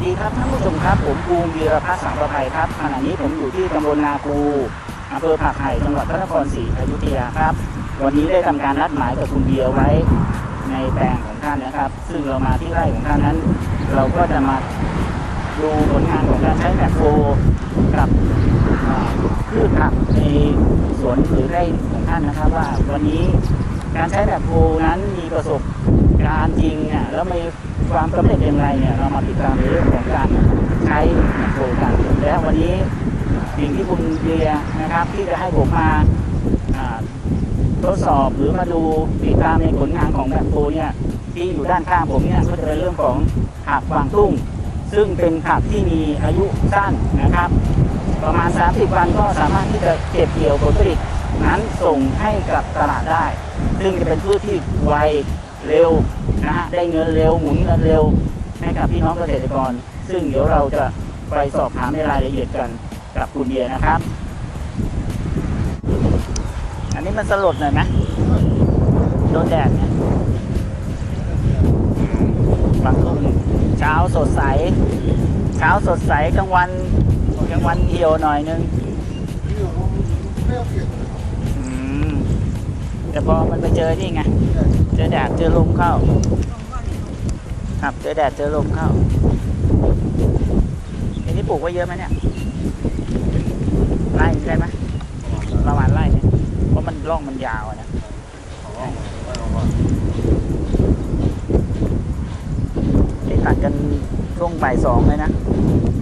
วัสดีครับท่านผู้ชมครับ ผมภูมิวีรพัฒน์สังประภัยครับขณะนี้ผมอยู่ที่ตำบลนาคูอำเภอผักไห่จังหวัดพระนครศรีอยุธยาครับ วันนี้ได้ทำการนัดหมายกับคุณเบียร์ไว้ในแปลงของท่านนะครับ ซึ่งเรามาที่ไร่ของท่านนั้น เราก็จะมาดูผลงานของการใช้แมคโครกับพืชผักในสวนหรือไร่ของท่านนะครับว่าวันนี้การใช้แมคโครนั้นมีประสบการณ์จริงเนี่ยแล้วมี ความสำเร็จอย่างไรเนี่ยเรามาติดตามในเรื่องของการใช้โครกันและวันนี้สิ่งที่คุณเบียร์นะครับ ที่จะให้ผมมาทดสอบหรือมาดูติดตามในผลงานของแบบโฟเนี่ยที่อยู่ด้านข้างผมเนี่ยก็จะเป็นเรื่องของผักกวางตุ้ง ซึ่งเป็นผักที่มีอายุสั้นนะครับ ประมาณ 30 วันก็สามารถที่จะเก็บเกี่ยวผลผลิตนั้นส่งให้กับตลาดได้ ซึ่งจะเป็นพืชที่ไว เร็วนะฮะได้เงินเร็วหมุนเงินเร็วให้กับพี่น้องเกษตรกร ซึ่งเดี๋ยวเราจะไปสอบถามในรายละเอียดกันกับคุณเบียร์นะครับ อันนี้มันสลดหน่อยไหมโดนแดดเนี่ยบางทุ่งเช้าสดใส เช้าสดใสกลางวันกลางวันเหี่ยวหน่อยนึง แต่พอมันไปเจอนี่ไง เจอแดดเจอลมเข้า ครับ เจอแดดเจอลมเข้าอันนี้ปลูกไว้เยอะไหมเนี่ยไร่ได้ไหมประมาณไร่เนี่ย เพราะมันร่องมันยาวอะนะนี่ตัดกันช่วงบ่ายสองเลยนะ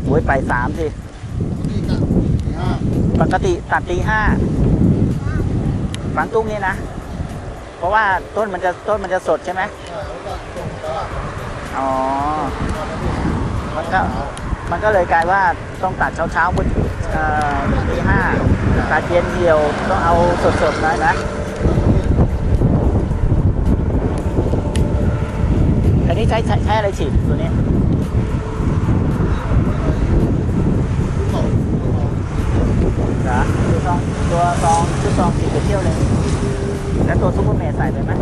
โอ้ยบ่ายสามสิ ปกติตัดตีห้าฝังตุ้งนี่นะ เพราะว่าต้นมันจะต้นมันจะสดใช่ไหมอ๋อ มันก็มันก็เลยกลายว่าต้องตัดเช้าเช้าๆมืดเอ่อตีห้าตัดเย็นเดียวต้องเอาสดๆหน่อยนะอันนี้ใช้ใช้อะไรฉีดตัวนี้ เหรอตัวซองตัวซองชุดซองสีไปเที่ยวเลย แล้วตัวซูเปอร์เมย์ใส่ไปไหม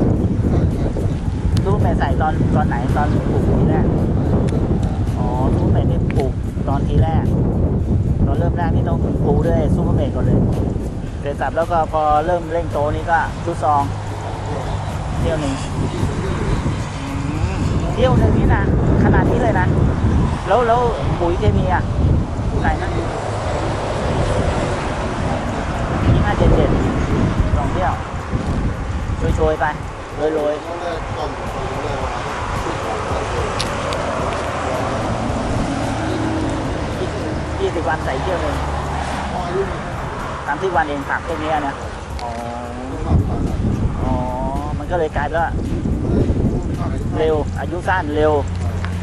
ซูเปอร์เมย์ใส่ตอนตอนไหนตอนปลูกทีแรกอ๋อซูเปอร์เมย์นี่ปลูกตอนทีแรก ตอนเริ่มแรกนี่ต้องปลูกด้วยซูเปอร์เมย์ก่อนเลยเสร็จสับแล้วก็พอเริ่มเร่งโตนี่ก็ชุดซองเที่ยวหนึ่งเที่ยวหนึ่งนี่นะขนาดนี้เลยนะ แล้วแล้วปุ๋ยเคมีอะใส่ไหม ยี่ห้า เจ็ดเจ็ดสองเที่ยวโชยๆไปโรยๆ ยี่สิบวันใส่เที่ยวหนึ่งสามสิบวันเองผักพวกเนี้ยนะอ๋อ อ๋อ มันก็เลยกลายเป็นว่าเร็ว อายุสั้นเร็ว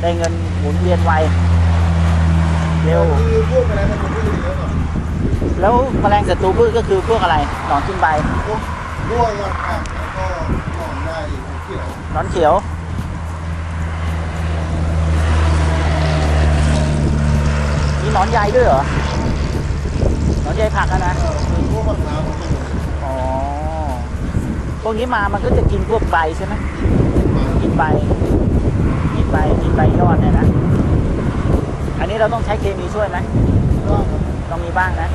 ได้เงินหมุนเวียนไว เร็ว คือพวกอะไรมันจะพูดเยอะหน่อย แล้วแมลงศัตรูพืชก็คือพวกอะไรหนอนขึ้นใบพวกด้วงยอดผักแล้วก็หนอนได้เขียวหนอนเขียว มีหนอนใยด้วยเหรอหนอนใยผักอะนะพวกผักน้ำมันจะอยู่อ๋อพวกนี้มามันก็จะกินพวกใบใช่ไหมกินใบกินใบกินใบยอดเนี่ยนะ อันนี้เราต้องใช้เคมีช่วยไหมต้อง มีบ้างนะ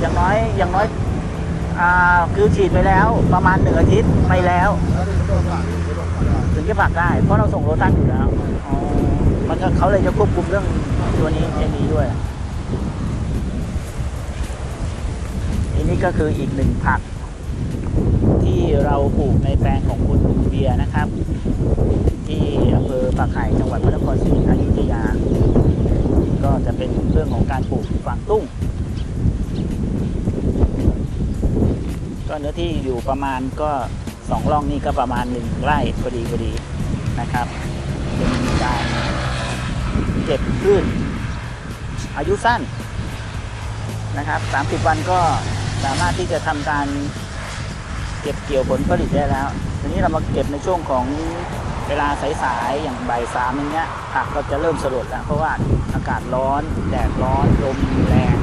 อย่างน้อยอย่างน้อยอ่าคือฉีดไปแล้วประมาณหนึ่งอาทิตย์ไปแล้ว ถึงจะผักได้ เพราะเราส่งโรตันอยู่แล้วมันก็เขาเลยจะควบคุมเรื่องตัวนี้เคมีด้วยอันนี้ก็คืออีกหนึ่งผัก ที่เราปลูกในแปลงของคุณเบียนะครับ ที่อำเภอปากไห่จังหวัดพระนครศรีอยุธยา ก็จะเป็นเรื่องของการปลูกฝางตุ้ง ก็เนื้อที่อยู่ประมาณก็สองร่องนี่ก็ประมาณหนึ่งไร่พอดีพอดีนะครับเป็นการเก็บพืชอายุสั้นนะครับสามสิบวันก็สามารถที่จะทำการ เก็บเกี่ยวผลผลิตได้แล้ว ทีนี้เรามาเก็บในช่วงของเวลาสายๆอย่างบ่ายสามอย่างเงี้ยผักก็จะเริ่มสลดแล้วเพราะว่าอากาศร้อนแดดร้อนลมแรง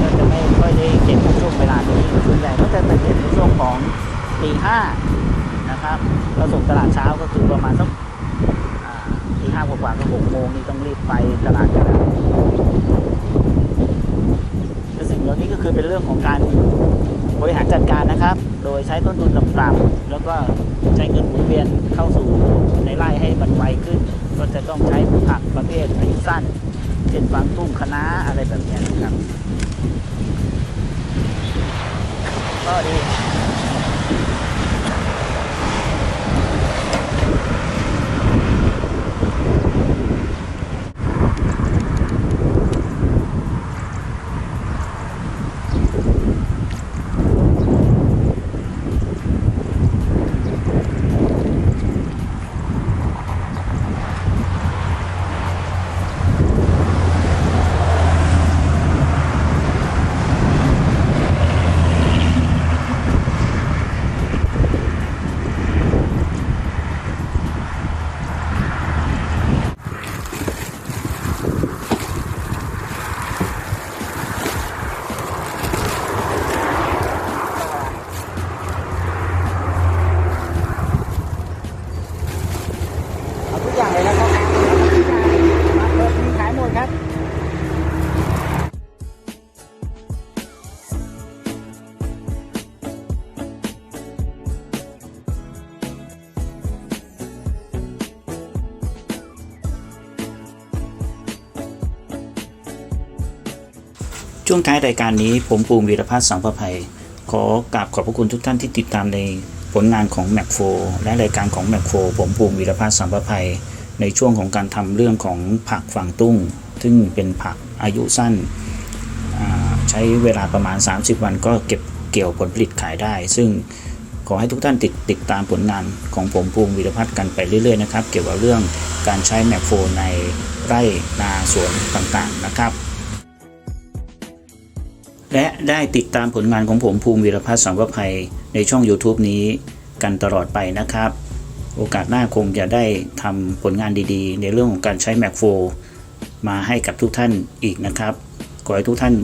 ก็จะไม่ค่อยได้เก็บในช่วงเวลานี้ส่วนใหญ่ก็จะเป็นในช่วงของตีห้านะครับก็ส่งตลาดเช้าก็คือประมาณสักตีห้ากว่าๆก็หกโมงนี่ต้องรีบไปตลาดกันแล้วสิ่งเหล่านี้ก็คือเป็นเรื่องของการ บริหารจัดการนะครับ โดยใช้ต้นทุนต่ำๆแล้วก็ใช้เงินหมุนเวียนเข้าสู่ในไร่ให้มันไวขึ้น ก็จะต้องใช้ผักประเภทอายุสั้น เช่นฟางตุ้งคะน้าอะไรแบบนี้นะครับ ช่วงท้ายรายการนี้ผมปูมวีรพัฒน์สังประภัย ขอกราบขอบพระคุณทุกท่านที่ติดตามในผลงานของแม c โฟและรายการของแม c โฟผมปูมวีรพัฒน์สังประภัย ในช่วงของการทำเรื่องของผักฝั่งตุ้ง ซึ่งเป็นผักอายุสั้น ใช้เวลาประมาณ 30 วันก็เก็บเกี่ยวผลผลิตขายได้ ซึ่งขอให้ทุกท่านติดติดตามผลงานของผมภูมิวีรพัฒน์กันไปเรื่อยๆนะครับ เกี่ยวกับเรื่องการใช้แม c โฟในไร่นาสวนต่างๆนะครับ และได้ติดตามผลงานของผมภูมิวีรพัฒน์สังวภัยในช่อง YouTube นี้กันตลอดไปนะครับ โอกาสหน้าคงจะได้ทำผลงานดีๆ ในเรื่องของการใช้แม c โฟมาให้กับทุกท่านอีกนะครับ ขอให้ทุกท่าน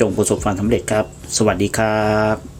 จงประสบความสำเร็จครับ สวัสดีครับ